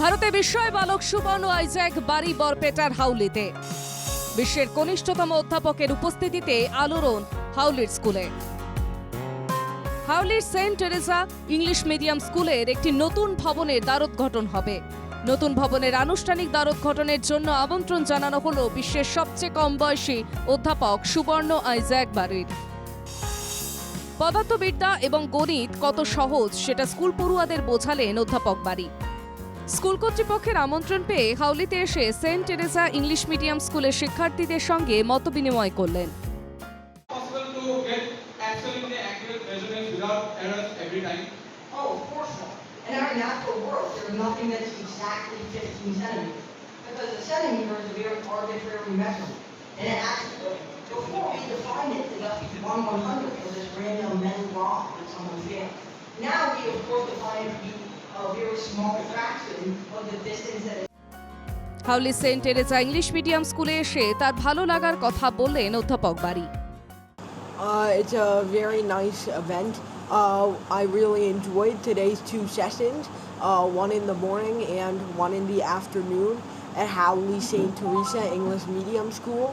ভারতে বিস্ময় বালক সুবর্ণ আইজ্যাক বাড়ি বরপেটার হাউলিতে। বিশ্বের কনিষ্ঠতম অধ্যাপকের উপস্থিতিতে আলোড়ন হাউলির স্কুলে। হাউলির সেন্ট টেরেসা ইংলিশ মিডিয়াম স্কুলের একটি নতুন ভবনের দ্বারোদ্ঘাটন হবে। নতুন ভবনের আনুষ্ঠানিক দ্বারোদ্ঘাটনের জন্য আমন্ত্রণ জানানো হলো বিশ্বের সবচেয়ে কম বয়সী অধ্যাপক সুবর্ণ আইজ্যাক বাড়ির পদার্থবিদ্যা এবং গণিত কত সহজ সেটা স্কুল পড়ুয়াদের বোঝালেন অধ্যাপক বাড়ি স্কুল কর্তৃপক্ষের আমন্ত্রণ পেয়ে হাউলিতে এসে সেন্ট টেরেসা ইংলিশ মিডিয়াম স্কুলের শিক্ষার্থীদের সঙ্গে মত বিনিময় করলেন Now we of course define it to be a very small fraction of the distance that is Howly Saint Teresa English medium স্কুলে এসে তার ভালো লাগার কথা বললেন অধ্যাপক বাড়ি Uh, it's a very nice event. Uh, I really enjoyed today's two sessions, uh, one in the morning and one in the afternoon at Howley St. Teresa English Medium School.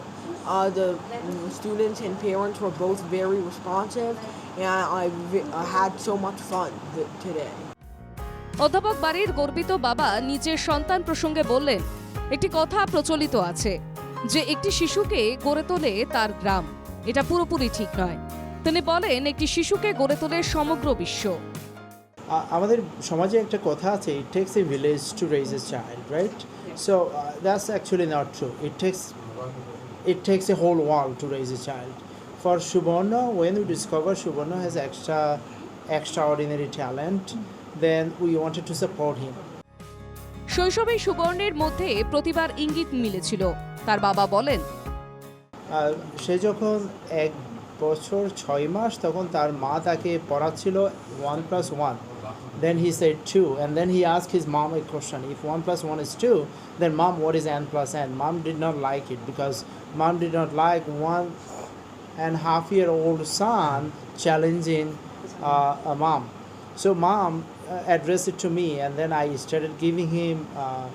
Uh, the mm, students and parents were both very responsive, and I vi- uh, had so much fun th- today. অধ্যাপক বাড়ির গর্বিত বাবা নিজের সন্তান প্রসঙ্গে বললেন একটি কথা প্রচলিত আছে যে একটি শিশুকে গড়ে তোলে তার গ্রাম। এটা পুরোপুরি ঠিক নয়। তিনি বলেন একটি শিশুকে গড়ে তোলে সমগ্র বিশ্ব। আমাদের সমাজে একটা কথা আছে it takes a village to raise a child right so that's actually not true it takes it takes a whole world to raise a child. For Subarna, when we discover Subarna has extra extraordinary talent, then we wanted to support him. শৈশবেই সুবর্ণের মধ্যে প্রতিবার ইঙ্গিত মিলেছিল তার বাবা বলেন আর সে যখন এক বছর ছয় মাস তখন তার মা তাকে পড়াচ্ছিল one plus one then he said two and then he ask his mom a question if one plus one is two then mom what is N plus N mom did not like it because mom did not like one and half year old son challenging uh, a mom. Uh, addressed it to me, and then I started giving him, uh,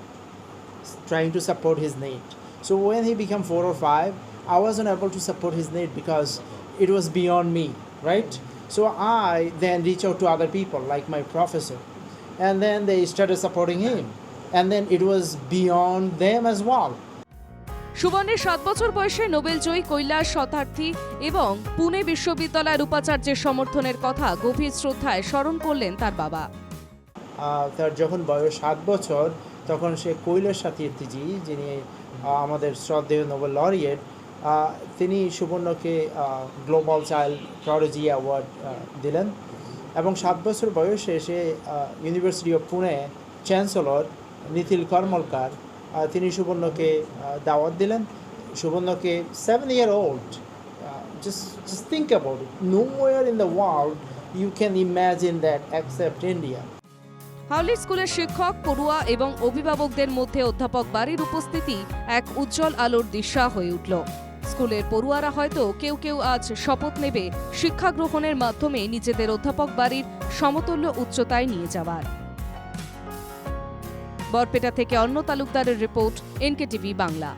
trying to support his need. So when he became four or five, I wasn't able to support his need because it was beyond me, right? So I then reach out to other people, like my professor, and then they started supporting him, and then it was beyond them as well. সুবর্ণের সাত বছর বয়সে Nobel জয়ী কৈলাস শতার্থী এবং পুনে বিশ্ববিদ্যালয়ের উপাচার্যের সমর্থনের কথা গভীর শ্রদ্ধায় স্মরণ করলেন তার বাবা। তার যখন বয়স সাত বছর, তখন সে কৈলাস সাথীর্থীজি যিনি আমাদের শ্রদ্ধেয় নোবেল লরিয়েট তিনি সুবর্ণকে গ্লোবাল চাইল্ড প্রোডজি অ্যাওয়ার্ড দিলেন এবং সাত বছর বয়সে সে university of Pune chancellor Nikhil Karmalkar তিনি সুবর্ণকে দাওয়াত দিলেন। সুবর্ণকে seven year old just just think about it. Nowhere in the world you can imagine that except india. হাউলি স্কুলের শিক্ষক, পড়ুয়া এবং অভিভাবকদের মধ্যে অধ্যাপক বাড়ির উপস্থিতি এক উজ্জ্বল আলোর দিশা হয়ে উঠল। স্কুলের পড়ুয়ারা হয়তো কেউ কেউ আজ শপথ নেবে শিক্ষা গ্রহণের মাধ্যমে নিজেদের অধ্যাপক বাড়ির সমতুল্য উচ্চতায় নিয়ে যাওয়ার। বরপেটা থেকে অন্য তালুকদারের রিপোর্ট এনকেটিভি বাংলা।